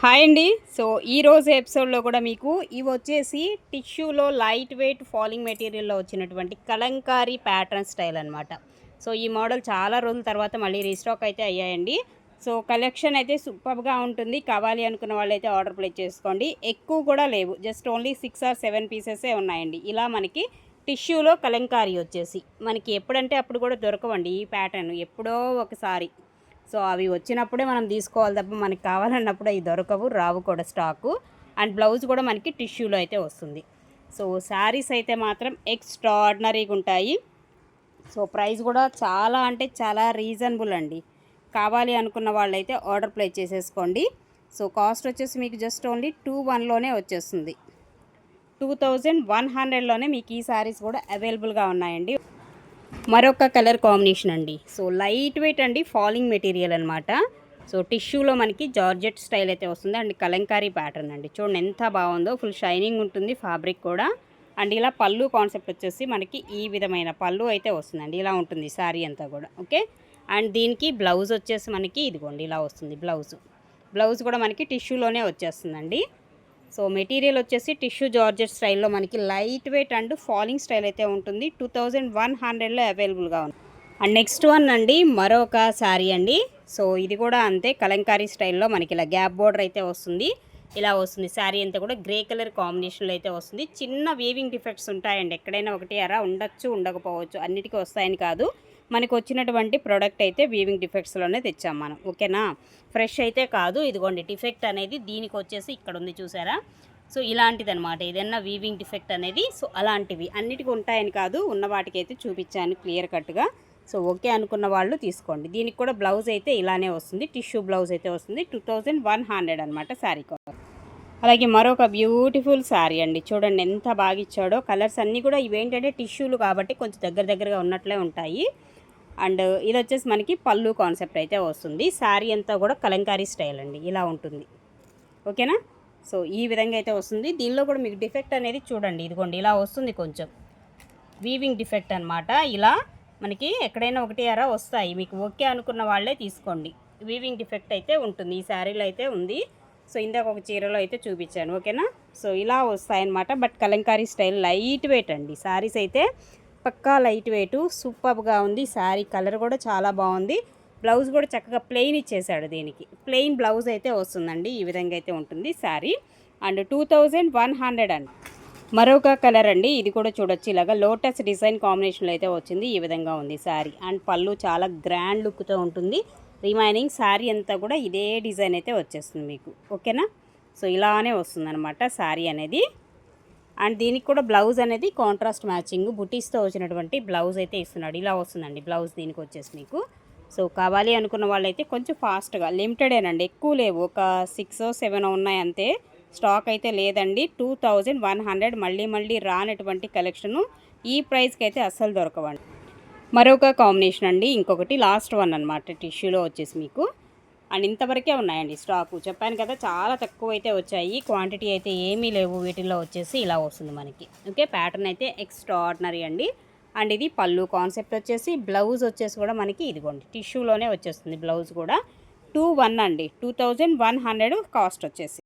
Hi అండి. So ఈ రోజు ఎపిసోడ్లో కూడా మీకు ఇవి వచ్చేసి టిష్యూలో లైట్ వెయిట్ ఫాలింగ్ మెటీరియల్లో వచ్చినటువంటి కలంకారీ ప్యాటర్న్ స్టైల్ అనమాట సో ఈ మోడల్ చాలా రోజుల తర్వాత మళ్ళీ రీస్టాక్ అయితే అయ్యాయండి. సో కలెక్షన్ అయితే సూపర్గా ఉంటుంది. కావాలి అనుకున్న వాళ్ళైతే ఆర్డర్ ప్లేస్ చేసుకోండి. ఎక్కువ కూడా లేవు. Just only six or seven పీసెసే ఉన్నాయండి. ఇలా మనకి టిష్యూలో కలంకారీ వచ్చేసి. మనకి ఎప్పుడంటే అప్పుడు కూడా దొరకవండి ఈ ప్యాటర్న్. ఎప్పుడో ఒకసారి సో అవి వచ్చినప్పుడే మనం తీసుకోవాలి తప్ప మనకి కావాలన్నప్పుడు అవి దొరకవు రావు కూడా స్టాకు. అండ్ బ్లౌజ్ కూడా మనకి టిష్యూలో అయితే వస్తుంది. సో శారీస్ అయితే మాత్రం ఎక్స్ట్రాడినరీగా ఉంటాయి. సో ప్రైస్ కూడా చాలా అంటే చాలా రీజనబుల్ అండి. కావాలి అనుకున్న వాళ్ళైతే ఆర్డర్ ప్లేస్ చేసేసుకోండి. సో కాస్ట్ వచ్చేసి మీకు జస్ట్ ఓన్లీ టూ వన్లోనే వచ్చేస్తుంది. టూ థౌజండ్ వన్ హండ్రెడ్లోనే మీకు ఈ శారీస్ కూడా అవైలబుల్గా ఉన్నాయండి. మరొక కలర్ కాంబినేషన్ అండి. సో లైట్ వెయిట్ అండి ఫాలింగ్ మెటీరియల్ అనమాట సో టిష్యూలో మనకి జార్జెట్ స్టైల్ అయితే వస్తుంది. అండ్ కలంకారీ ప్యాటర్న్ అండి. చూడండి ఎంత బాగుందో ఫుల్ షైనింగ్ ఉంటుంది ఫ్యాబ్రిక్ కూడా. అండ్ ఇలా పళ్ళు కాన్సెప్ట్ వచ్చేసి మనకి ఈ విధమైన పళ్ళు అయితే వస్తుందండి. ఇలా ఉంటుంది శారీ అంతా కూడా. ఓకే? అండ్ దీనికి బ్లౌజ్ వచ్చేసి మనకి ఇదిగోండి ఇలా వస్తుంది బ్లౌజ్. బ్లౌజ్ కూడా మనకి టిష్యూలోనే వచ్చేస్తుందండి. సో మెటీరియల్ వచ్చేసి టిష్యూ జార్జెట్ స్టైల్లో మనకి light weight and falling style అయితే ఉంటుంది. టూ థౌజండ్ వన్ హండ్రెడ్లో అవైలబుల్గా ఉంది. అండ్ నెక్స్ట్ వన్ అండి మరొక శారీ అండి. సో ఇది కూడా అంతే కలంకారీ స్టైల్లో మనకి ఇలా గ్యాప్ బోర్డర్ అయితే వస్తుంది. ఇలా వస్తుంది శారీ అంతా కూడా గ్రే కలర్ కాంబినేషన్లో అయితే వస్తుంది. చిన్న వీవింగ్ డిఫెక్ట్స్ ఉంటాయండి ఎక్కడైనా ఒకటి అరా ఉండొచ్చు ఉండకపోవచ్చు అన్నిటికీ వస్తాయని కాదు. మనకు వచ్చినటువంటి ప్రోడక్ట్ అయితే వీవింగ్ డిఫెక్ట్స్లోనే తెచ్చాం మనం. ఓకేనా? ఫ్రెష్ అయితే కాదు. ఇదిగోండి డిఫెక్ట్ అనేది దీనికి వచ్చేసి ఇక్కడ ఉంది చూసారా? సో ఇలాంటిది అనమాట ఏదైనా వీవింగ్ డిఫెక్ట్ అనేది సో అలాంటివి అన్నిటికీ ఉంటాయని కాదు. ఉన్న వాటికి అయితే చూపించాను క్లియర్ కట్గా. సో ఓకే అనుకున్న వాళ్ళు తీసుకోండి. దీనికి కూడా బ్లౌజ్ అయితే ఇలానే వస్తుంది. టిష్యూ బ్లౌజ్ అయితే వస్తుంది. టూ థౌజండ్ వన్ హండ్రెడ్ అనమాట శారీ కవర్ అలాగే మరొక బ్యూటిఫుల్ శారీ అండి. చూడండి ఎంత బాగా ఇచ్చాడో. కలర్స్ అన్నీ కూడా ఇవేంటంటే టిష్యూలు కాబట్టి కొంచెం దగ్గర దగ్గరగా ఉన్నట్లే ఉంటాయి. అండ్ ఇది వచ్చేసి మనకి పళ్ళు కాన్సెప్ట్ అయితే వస్తుంది. శారీ అంతా కూడా కలంకారీ స్టైల్ అండి. ఇలా ఉంటుంది. ఓకేనా? సో ఈ విధంగా అయితే వస్తుంది. దీనిలో కూడా మీకు డిఫెక్ట్ అనేది చూడండి. ఇదిగోండి ఇలా వస్తుంది కొంచెం. వీవింగ్ డిఫెక్ట్ అనమాట ఇలా మనకి ఎక్కడైనా ఒకటి అరా వస్తాయి. మీకు ఓకే అనుకున్న వాళ్ళే తీసుకోండి. వీవింగ్ డిఫెక్ట్ అయితే ఉంటుంది. ఈ శారీలో అయితే ఉంది. సో ఇందాక ఒక చీరలో అయితే చూపించాను. ఓకేనా? సో ఇలా వస్తాయన్నమాట. But kalamkari style light weight అండి. శారీస్ అయితే పక్కా లైట్ వెయిట్. సూపర్గా ఉంది. శారీ కలర్ కూడా చాలా బాగుంది. బ్లౌజ్ కూడా చక్కగా ప్లెయిన్ ఇచ్చేసాడు దీనికి. ప్లెయిన్ బ్లౌజ్ అయితే వస్తుందండి. ఈ విధంగా అయితే ఉంటుంది sari. And two thousand one hundred and మరొక కలర్ అండి. ఇది కూడా చూడొచ్చు. ఇలాగా లోటస్ డిజైన్ కాంబినేషన్లో అయితే వచ్చింది. ఈ విధంగా ఉంది శారీ. అండ్ పళ్ళు చాలా గ్రాండ్ లుక్తో ఉంటుంది. రిమైనింగ్ శారీ అంతా కూడా ఇదే డిజైన్ అయితే వచ్చేస్తుంది మీకు. ఓకేనా? సో ఇలానే వస్తుంది అనమాట శారీ అనేది. అండ్ దీనికి కూడా బ్లౌజ్ అనేది కాంట్రాస్ట్ మ్యాచింగ్ బుటీస్తో వచ్చినటువంటి బ్లౌజ్ అయితే ఇస్తున్నాడు. ఇలా వస్తుందండి బ్లౌజ్ దీనికి వచ్చేసి మీకు. సో కావాలి అనుకున్న వాళ్ళైతే కొంచెం ఫాస్ట్గా లిమిటెడేనండి ఎక్కువ లేవు. ఒక సిక్స్ సెవెన్ ఉన్నాయి అంతే. స్టాక్ అయితే లేదండి. టూ థౌజండ్ వన్ హండ్రెడ్ మళ్ళీ మళ్ళీ రానటువంటి కలెక్షను ఈ ప్రైస్కి అయితే అస్సలు దొరకవండి. మరొక కాంబినేషన్ అండి ఇంకొకటి లాస్ట్ వన్ అనమాట టిష్యూలో వచ్చేసి మీకు. అండ్ ఇంతవరకే ఉన్నాయండి స్టాకు. చెప్పాను కదా చాలా తక్కువ అయితే వచ్చాయి. క్వాంటిటీ అయితే ఏమీ లేవు. వీటిల్లో వచ్చేసి ఇలా వస్తుంది మనకి. ఓకే ప్యాటర్న్ అయితే ఎక్స్ట్రాడినరీ అండి. అండ్ ఇది పళ్ళు కాన్సెప్ట్ వచ్చేసి బ్లౌజ్ వచ్చేసి కూడా మనకి ఇదిగోండి టిష్యూలోనే వచ్చేస్తుంది బ్లౌజ్ కూడా. టూ వన్ అండి. Two thousand one hundred cost వచ్చేసి.